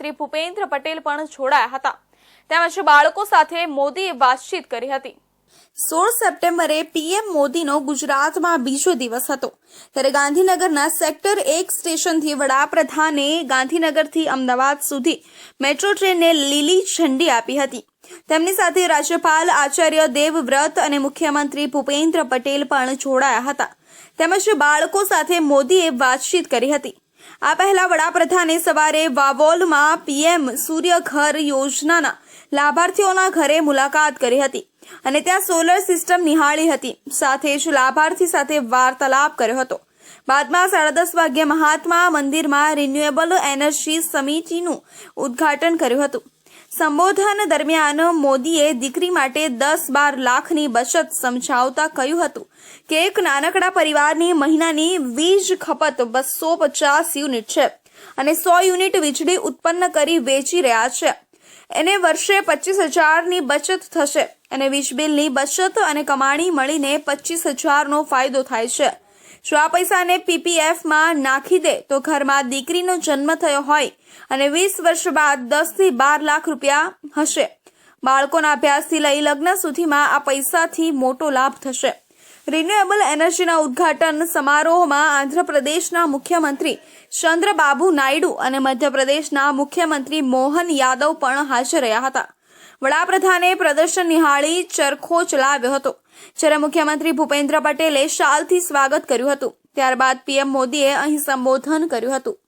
મુખ્યમંત્રી ભૂપેન્દ્ર પટેલ પણ જોડાયા હતા. તેમજ બાળકો સાથે મોદીએ વાતચીત કરી હતી. સોળ સપ્ટેમ્બરે પીએમ મોદીનો ગુજરાતમાં બીજો દિવસ હતો. ત્યારે ગાંધીનગરના સેક્ટર એક સ્ટેશનથી વડાપ્રધાને ગાંધીનગરથી અમદાવાદ સુધી મેટ્રો ટ્રેનને લીલી ઝંડી આપી હતી. તેમની સાથે રાજ્યપાલ આચાર્ય દેવવ્રત અને મુખ્યમંત્રી ભૂપેન્દ્ર પટેલ પણ જોડાયા હતા. તેમજ બાળકો સાથે મોદીએ વાતચીત કરી હતી. આ પહેલા વડાપ્રધાને સવારે વાવોલમાં પીએમ સૂર્ય ઘર યોજનાના લાભાર્થીઓના ઘરે મુલાકાત કરી હતી અને ત્યાં સોલર સિસ્ટમ નિહાળી હતી. સાથે જ લાભાર્થી સાથે વાર્તાલાપ કર્યો હતો. બાદમાં સાડા દસ વાગ્યે મહાત્મા મંદિરમાં રિન્યુએબલ એનર્જી સમિતિનું ઉદ્ઘાટન કર્યું હતું. સંબોધન દરમિયાન મોદીએ દીકરી માટે દસ બાર લાખની બચત સમજાવતા કહ્યું હતું કે એક નાનકડા પરિવારની મહિનાની વીજ ખપત બસો પચાસ યુનિટ છે અને સો યુનિટ વીજળી ઉત્પન્ન કરી વેચી રહ્યા છે. એને વર્ષે પચીસ હજારની બચત થશે અને વીજ બિલની બચત અને કમાણી મળીને પચીસ હજારનો ફાયદો થાય છે. જો આ પૈસાને પીપીએફમાં નાખી દે, તો ઘરમાં દીકરીનો જન્મ થયો હોય અને વીસ વર્ષ બાદ દસથી બાર લાખ રૂપિયા હશે. બાળકોના અભ્યાસથી લઈ લગ્ન સુધીમાં આ પૈસાથી મોટો લાભ થશે. રિન્યુએબલ એનર્જીના ઉદ્ઘાટન સમારોહમાં આંધ્રપ્રદેશના મુખ્યમંત્રી ચંદ્રબાબુ નાયડુ અને મધ્યપ્રદેશના મુખ્યમંત્રી મોહન યાદવ પણ હાજર રહ્યા હતા. વડાપ્રધાને પ્રદર્શન નિહાળી ચરખો ચલાવ્યો હતો. જ્યારે મુખ્યમંત્રી ભૂપેન્દ્ર પટેલે શાલથી સ્વાગત કર્યું હતું. ત્યારબાદ પીએમ મોદીએ અહીં સંબોધન કર્યું હતું.